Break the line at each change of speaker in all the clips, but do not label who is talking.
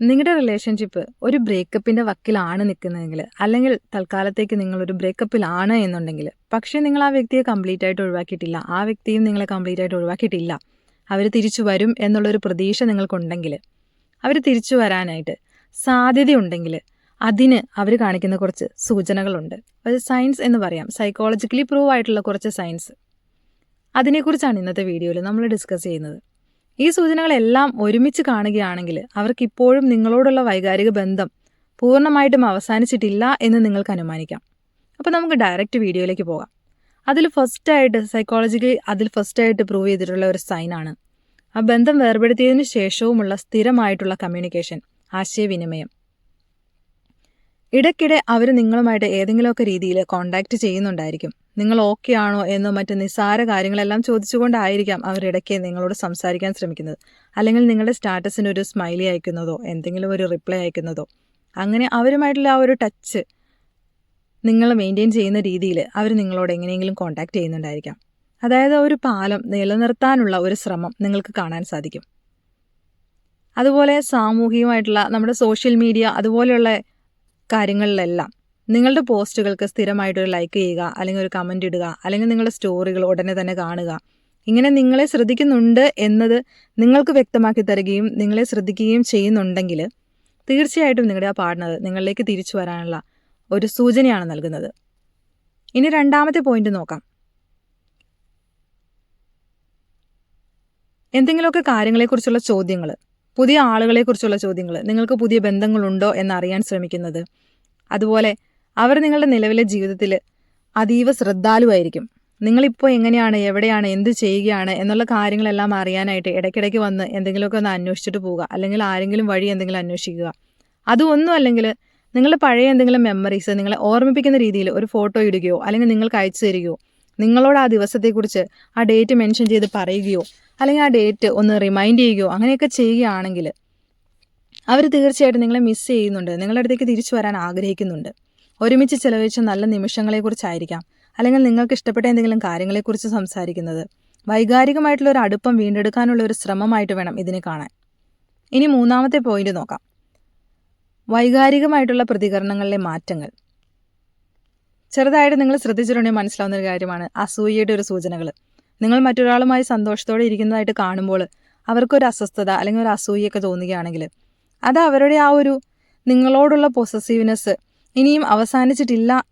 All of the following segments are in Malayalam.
നിങ്ങളുടെ റിലേഷൻഷിപ്പ് ഒരു ബ്രേക്കപ്പിന്റെ വക്കിലാണ് നിൽക്കുന്നതെങ്കിൽ അല്ലെങ്കിൽ തൽക്കാലത്തേക്ക് ഒരു ബ്രേക്കപ്പിലാണ് എന്നുണ്ടെങ്കിൽ പക്ഷേ നിങ്ങൾ ആ വ്യക്തിയെ കംപ്ലീറ്റ് ആയിട്ട് ഒഴിവാക്കിയിട്ടില്ല ആ വ്യക്തിയും നിങ്ങളെ കംപ്ലീറ്റ് ആയിട്ട് ഒഴിവാക്കിയിട്ടില്ല അവർ തിരിച്ചു വരും എന്നുള്ളൊരു പ്രതീക്ഷ നിങ്ങൾക്കുണ്ടെങ്കിൽ അവർ തിരിച്ചു വരാനായിട്ട് സാധ്യതയുണ്ടെങ്കിൽ അതിന് അവർ കാണിക്കുന്ന കുറച്ച് സൂചനകളുണ്ട്. അത് സയൻസ് എന്ന് പറയാം. സൈക്കോളജിക്കലി പ്രൂവ് ആയിട്ടുള്ള കുറച്ച് സയൻസ് അതിനെക്കുറിച്ചാണ് ഇന്നത്തെ വീഡിയോയിൽ നമ്മൾ ഡിസ്കസ് ചെയ്യുന്നത്. ഈ സൂചനകളെല്ലാം ഒരുമിച്ച് കാണുകയാണെങ്കിൽ അവർക്ക് ഇപ്പോഴും നിങ്ങളോടുള്ള വൈകാരിക ബന്ധം പൂർണമായിട്ടും അവസാനിച്ചിട്ടില്ല എന്ന് നിങ്ങൾക്ക് അനുമാനിക്കാം. അപ്പോൾ നമുക്ക് ഡയറക്റ്റ് വീഡിയോയിലേക്ക് പോകാം. അതിൽ ഫസ്റ്റായിട്ട് സൈക്കോളജിക്കലി അതിൽ ഫസ്റ്റായിട്ട് പ്രൂവ് ചെയ്തിട്ടുള്ള ഒരു സൈനാണ് ആ ബന്ധം വേർപെടുത്തിയതിനു ശേഷവുമുള്ള സ്ഥിരമായിട്ടുള്ള കമ്മ്യൂണിക്കേഷൻ ആശയവിനിമയം. ഇടയ്ക്കിടെ അവർ നിങ്ങളുമായിട്ട് ഏതെങ്കിലുമൊക്കെ രീതിയിൽ കോണ്ടാക്ട് ചെയ്യുന്നുണ്ടായിരിക്കും. നിങ്ങൾ ഓക്കെ ആണോ എന്നോ മറ്റ് നിസ്സാര കാര്യങ്ങളെല്ലാം ചോദിച്ചുകൊണ്ടായിരിക്കാം അവരിടയ്ക്ക് നിങ്ങളോട് സംസാരിക്കാൻ ശ്രമിക്കുന്നത്. അല്ലെങ്കിൽ നിങ്ങളുടെ സ്റ്റാറ്റസിന് ഒരു സ്മൈലി അയക്കുന്നതോ എന്തെങ്കിലും ഒരു റിപ്ലൈ അയക്കുന്നതോ. അങ്ങനെ അവരുമായിട്ടുള്ള ആ ഒരു ടച്ച് നിങ്ങൾ മെയിന്റെയിൻ ചെയ്യുന്ന രീതിയിൽ അവർ നിങ്ങളോട് എങ്ങനെയെങ്കിലും കോൺടാക്റ്റ് ചെയ്യുന്നുണ്ടായിരിക്കാം. അതായത് ഒരു പാലം നിലനിർത്താനുള്ള ഒരു ശ്രമം നിങ്ങൾക്ക് കാണാൻ സാധിക്കും. അതുപോലെ സാമൂഹികമായിട്ടുള്ള നമ്മുടെ സോഷ്യൽ മീഡിയ അതുപോലെയുള്ള കാര്യങ്ങളിലെല്ലാം നിങ്ങളുടെ പോസ്റ്റുകൾക്ക് സ്ഥിരമായിട്ടൊരു ലൈക്ക് ചെയ്യുക അല്ലെങ്കിൽ ഒരു കമന്റ് ഇടുക അല്ലെങ്കിൽ നിങ്ങളുടെ സ്റ്റോറികൾ ഉടനെ തന്നെ കാണുക. ഇങ്ങനെ നിങ്ങളെ ശ്രദ്ധിക്കുന്നുണ്ട് എന്നത് നിങ്ങൾക്ക് വ്യക്തമാക്കി തരികയും നിങ്ങളെ ശ്രദ്ധിക്കുകയും ചെയ്യുന്നുണ്ടെങ്കിൽ തീർച്ചയായിട്ടും നിങ്ങളുടെ ആ പാർട്ണർ നിങ്ങളിലേക്ക് തിരിച്ചു വരാനുള്ള ഒരു സൂചനയാണ് നൽകുന്നത്. ഇനി രണ്ടാമത്തെ പോയിന്റ് നോക്കാം. എന്തെങ്കിലുമൊക്കെ കാര്യങ്ങളെക്കുറിച്ചുള്ള ചോദ്യങ്ങൾ പുതിയ ആളുകളെക്കുറിച്ചുള്ള ചോദ്യങ്ങൾ നിങ്ങൾക്ക് പുതിയ ബന്ധങ്ങളുണ്ടോ എന്നറിയാൻ ശ്രമിക്കുന്നത്. അതുപോലെ അവർ നിങ്ങളുടെ നിലവിലെ ജീവിതത്തിൽ അതീവ ശ്രദ്ധാലുവായിരിക്കും. നിങ്ങളിപ്പോൾ എങ്ങനെയാണ് എവിടെയാണ് എന്ത് ചെയ്യുകയാണ് എന്നുള്ള കാര്യങ്ങളെല്ലാം അറിയാനായിട്ട് ഇടയ്ക്കിടയ്ക്ക് വന്ന് എന്തെങ്കിലുമൊക്കെ ഒന്ന് അന്വേഷിച്ചിട്ട് പോവുക. അല്ലെങ്കിൽ ആരെങ്കിലും വഴി എന്തെങ്കിലും അന്വേഷിക്കുക. അതൊന്നും അല്ലെങ്കിൽ നിങ്ങളുടെ പഴയ എന്തെങ്കിലും മെമ്മറീസ് നിങ്ങളെ ഓർമ്മിപ്പിക്കുന്ന രീതിയിൽ ഒരു ഫോട്ടോ ഇടുകയോ അല്ലെങ്കിൽ നിങ്ങൾക്ക് അയച്ചു തരികയോ നിങ്ങളോട് ആ ദിവസത്തെക്കുറിച്ച് ആ ഡേറ്റ് മെൻഷൻ ചെയ്ത് പറയുകയോ അല്ലെങ്കിൽ ആ ഡേറ്റ് ഒന്ന് റിമൈൻഡ് ചെയ്യുകയോ അങ്ങനെയൊക്കെ ചെയ്യുകയാണെങ്കിൽ അവർ തീർച്ചയായിട്ടും നിങ്ങളെ മിസ് ചെയ്യുന്നുണ്ട്. നിങ്ങളുടെ അടുത്തേക്ക് തിരിച്ചു വരാൻ ആഗ്രഹിക്കുന്നുണ്ട്. ഒരുമിച്ച് ചിലവഴിച്ച നല്ല നിമിഷങ്ങളെക്കുറിച്ചായിരിക്കാം. അല്ലെങ്കിൽ നിങ്ങൾക്ക് ഇഷ്ടപ്പെട്ട എന്തെങ്കിലും കാര്യങ്ങളെക്കുറിച്ച് സംസാരിക്കുന്നത്. വൈകാരികമായിട്ടുള്ള ഒരു അടുപ്പം വീണ്ടെടുക്കാനുള്ള ഒരു ശ്രമമായിട്ട് വേണം ഇതിനെ കാണാൻ. ഇനി മൂന്നാമത്തെ പോയിന്റ് നോക്കാം. വൈകാരികമായിട്ടുള്ള പ്രതികരണങ്ങളിലെ മാറ്റങ്ങൾ. ചെറുതായിട്ട് നിങ്ങൾ ശ്രദ്ധിച്ചിട്ടുണ്ടെങ്കിൽ മനസ്സിലാവുന്ന ഒരു കാര്യമാണ് അസൂയയുടെ ഒരു സൂചനകൾ. നിങ്ങൾ മറ്റൊരാളുമായി സന്തോഷത്തോടെ ഇരിക്കുന്നതായിട്ട് കാണുമ്പോൾ അവർക്കൊരു അസ്വസ്ഥത അല്ലെങ്കിൽ ഒരു അസൂയൊക്കെ തോന്നുകയാണെങ്കിൽ അത് അവരുടെ ആ ഒരു നിങ്ങളോടുള്ള പൊസസീവ്നെസ് ഇനിയും അവസാനിച്ചിട്ടില്ല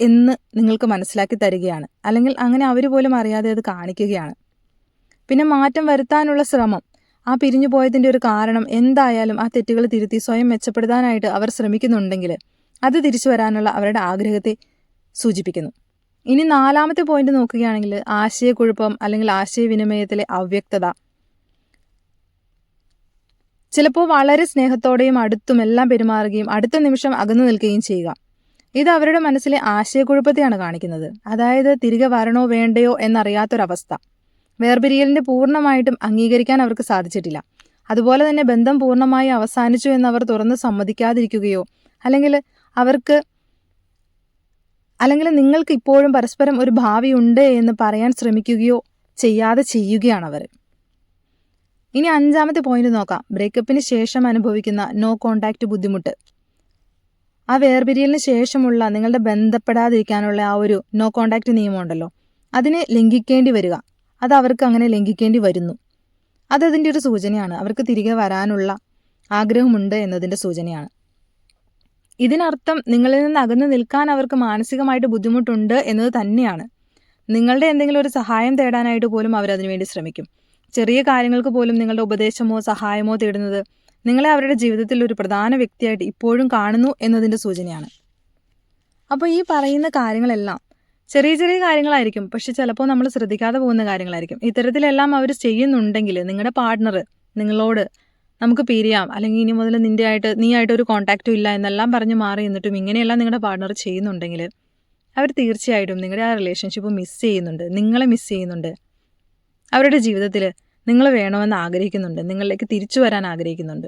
എന്ന് നിങ്ങൾക്ക് മനസ്സിലാക്കി തരികയാണ്. അല്ലെങ്കിൽ അങ്ങനെ അവർ പോലും അറിയാതെ അത് കാണിക്കുകയാണ്. പിന്നെ മാറ്റം വരുത്താനുള്ള ശ്രമം. ആ പിരിഞ്ഞു പോയതിന്റെ ഒരു കാരണം എന്തായാലും ആ തെറ്റുകൾ തിരുത്തി സ്വയം മെച്ചപ്പെടുത്താനായിട്ട് അവർ ശ്രമിക്കുന്നുണ്ടെങ്കിൽ അത് തിരിച്ചു വരാനുള്ള അവരുടെ ആഗ്രഹത്തെ സൂചിപ്പിക്കുന്നു. ഇനി നാലാമത്തെ പോയിന്റ് നോക്കുകയാണെങ്കിൽ ആശയക്കുഴപ്പം അല്ലെങ്കിൽ ആശയവിനിമയത്തിലെ അവ്യക്തത. ചിലപ്പോൾ വളരെ സ്നേഹത്തോടെയും അടുത്തും എല്ലാം പെരുമാറുകയും അടുത്ത നിമിഷം അകന്നു നിൽക്കുകയും ചെയ്യുക. ഇത് അവരുടെ മനസ്സിലെ ആശയക്കുഴപ്പത്തെയാണ് കാണിക്കുന്നത്. അതായത് തിരികെ വരണോ വേണ്ടയോ എന്നറിയാത്തൊരവസ്ഥ. വേർപിരിയലിന്റെ പൂർണമായിട്ടും അംഗീകരിക്കാൻ അവർക്ക് സാധിച്ചിട്ടില്ല. അതുപോലെ തന്നെ ബന്ധം പൂർണമായി അവസാനിച്ചു എന്നവർ തുറന്ന് സമ്മതിക്കാതിരിക്കുകയോ അല്ലെങ്കിൽ അവർക്ക് അല്ലെങ്കിൽ നിങ്ങൾക്ക് ഇപ്പോഴും പരസ്പരം ഒരു ഭാവിയുണ്ട് എന്ന് പറയാൻ ശ്രമിക്കുകയോ ചെയ്യാതെ ചെയ്യുകയാണ് അവർ. ഇനി അഞ്ചാമത്തെ പോയിന്റ് നോക്കാം. ബ്രേക്കപ്പിന് ശേഷം അനുഭവിക്കുന്ന നോ കോണ്ടാക്റ്റ് ബുദ്ധിമുട്ട്. ആ വേർപിരിയലിന് ശേഷമുള്ള നിങ്ങളുടെ ബന്ധപ്പെടാതിരിക്കാനുള്ള ആ ഒരു നോ കോണ്ടാക്റ്റ് നിയമമുണ്ടല്ലോ. അതിനെ ലംഘിക്കേണ്ടി വരിക. അത് അവർക്ക് അങ്ങനെ ലംഘിക്കേണ്ടി വരുന്നു. അതതിന്റെ ഒരു സൂചനയാണ്. അവർക്ക് തിരികെ വരാനുള്ള ആഗ്രഹമുണ്ട് എന്നതിന്റെ സൂചനയാണ്. ഇതിനർത്ഥം നിങ്ങളിൽ നിന്ന് അകന്നു നിൽക്കാൻ അവർക്ക് മാനസികമായിട്ട് ബുദ്ധിമുട്ടുണ്ട് എന്നത് തന്നെയാണ്. നിങ്ങളുടെ എന്തെങ്കിലും ഒരു സഹായം തേടാനായിട്ട് പോലും അവരതിനു വേണ്ടി ശ്രമിക്കും. ചെറിയ കാര്യങ്ങൾക്ക് പോലും നിങ്ങളുടെ ഉപദേശമോ സഹായമോ തേടുന്നത് നിങ്ങളെ അവരുടെ ജീവിതത്തിൽ ഒരു പ്രധാന വ്യക്തിയായിട്ട് ഇപ്പോഴും കാണുന്നു എന്നതിന്റെ സൂചനയാണ്. അപ്പോൾ ഈ പറയുന്ന കാര്യങ്ങളെല്ലാം ചെറിയ ചെറിയ കാര്യങ്ങളായിരിക്കും. പക്ഷെ ചിലപ്പോൾ നമ്മൾ ശ്രദ്ധിക്കാതെ പോകുന്ന കാര്യങ്ങളായിരിക്കും. ഇത്തരത്തിലെല്ലാം അവർ ചെയ്യുന്നുണ്ടെങ്കിൽ നിങ്ങളുടെ പാർട്ട്ണർ നിങ്ങളോട് നമുക്ക് പിരിയാം. അല്ലെങ്കിൽ ഇനി മുതൽ നിന്റെ ആയിട്ട് നീ ആയിട്ട് ഒരു കോൺടാക്റ്റും ഇല്ല എന്നെല്ലാം പറഞ്ഞ് മാറി എന്നിട്ടും ഇങ്ങനെയെല്ലാം നിങ്ങളുടെ പാർട്ട്ണർ ചെയ്യുന്നുണ്ടെങ്കിൽ അവർ തീർച്ചയായിട്ടും നിങ്ങളുടെ ആ റിലേഷൻഷിപ്പ് മിസ് ചെയ്യുന്നുണ്ട്. നിങ്ങളെ മിസ് ചെയ്യുന്നുണ്ട്. അവരുടെ ജീവിതത്തിൽ നിങ്ങൾ വേണമെന്ന് ആഗ്രഹിക്കുന്നുണ്ട്. നിങ്ങളിലേക്ക് തിരിച്ചു വരാൻ ആഗ്രഹിക്കുന്നുണ്ട്.